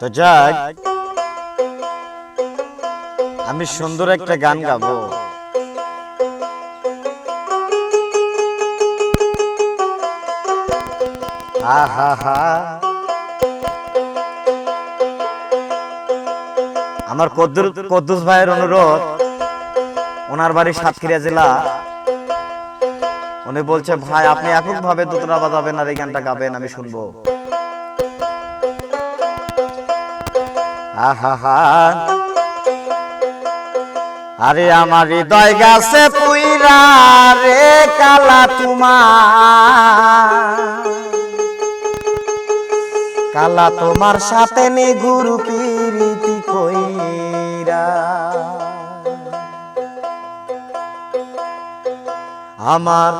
তো যাক, আমি সুন্দর একটা গান গাবো। আহা আমার কদ্দুস ভাইয়ের অনুরোধ, ওনার বাড়ি সাতক্ষীরা জেলা। উনি বলছে, ভাই, আপনি একক ভাবে দোতরা বাজাবেন আর এই গানটা গাবেন, আমি শুনব। আহা আরে আমার হৃদয় গাছে পুইরা রে কালা তোমার। কালা তোমার সাথে নে গুরু আমার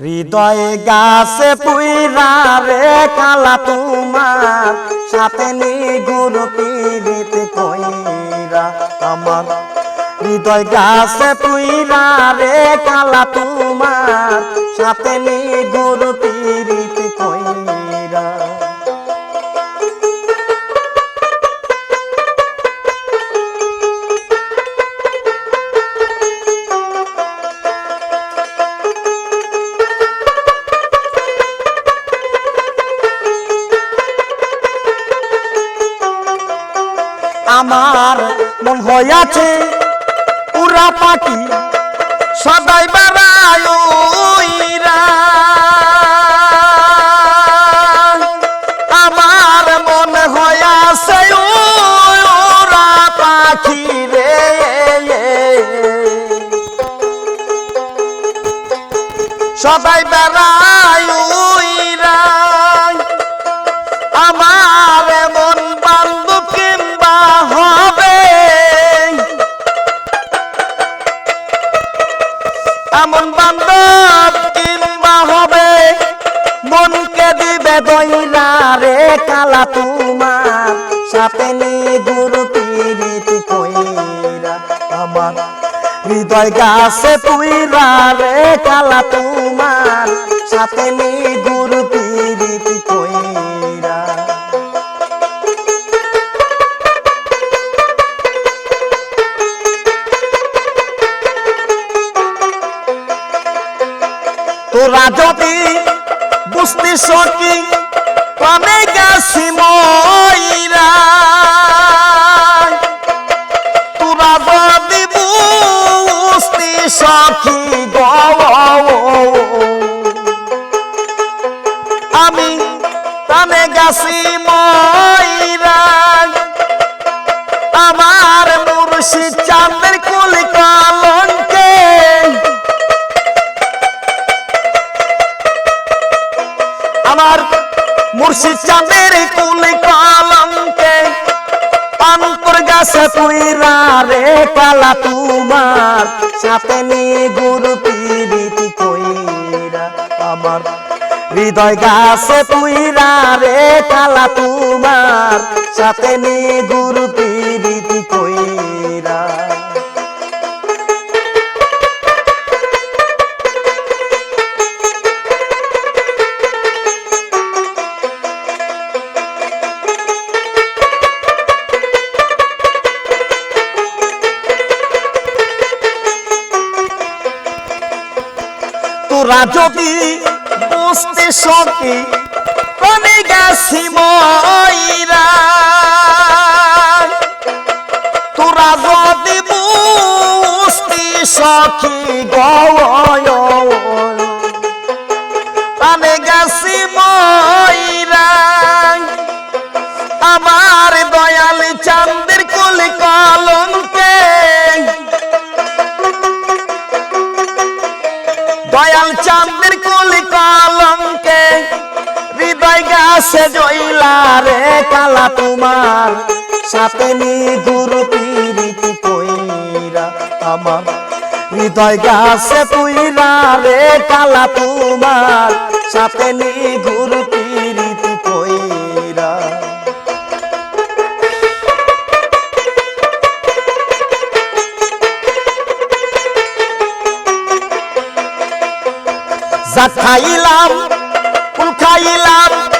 হৃদয়ে গাছে পুইরা রে কালা তোমার, সাথে নি গুরু পীড়িত কইরা আমার হৃদয় গাছে পুইরা রে কালা তোমার, সাথে নি গুরু পীড়িত আমার মন হইয়াছে পুরা পাখি, সদাই বেড়ায় আমার মন হইয়াছে উরা পাখি রে। সদাই বেড়ায় দিবে দইলা রে কালা তোমার। সাথে নি গুরু কইরা আমার। হৃদয় গাছে তুইরা রে কালা তোমার। সাথে গুরু কইরা। তোরা যদি বুঝতে সকি প্রাণে গেছি ময়রা তোরা যদি বুঝতে সখি আমি প্রাণে গেছি ময়রা আমার মুর্শিদ চাঁদের কুল আমার মুর্শিদ চাঁদের কুল কলমকে পান্তর গাছে পুইরা রে কালা তোমার। সাথে নি গুরু পীড়িতি কইরা আমার। হৃদয় গাছে পুইরা রে কালা তোমার। সাথে নি গুরু পীড়িতি তোরা যদি বুঝতে সকি কোনে গেছি ময়রা? তোরা যদি বুঝতে সখি গাছে জইলা রে কালা তোমার। সাথে নি গুরু পীড়িতি কইরা আমার। হৃদয় গাছে পুইরা রে কালা তোমার। সাথে নি গুরু পীড়িতি কইরা। যা খাইলাম কুল খাইলাম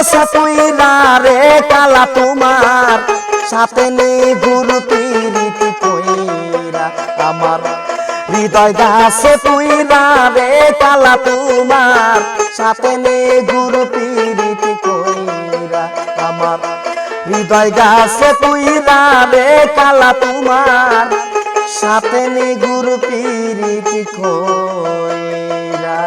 গাছে তুই রে কালা তোমার। সাথে নেই গুরু পিরিতি কইরা আমার। হৃদয় গাছে তুই রে কালা তোমার। সাথে নেই গুরু পিরিতি কইরা আমার। হৃদয় গাছে তুই রে কালা তোমার। সাথে নেই গুরু পিরিতি কইরা।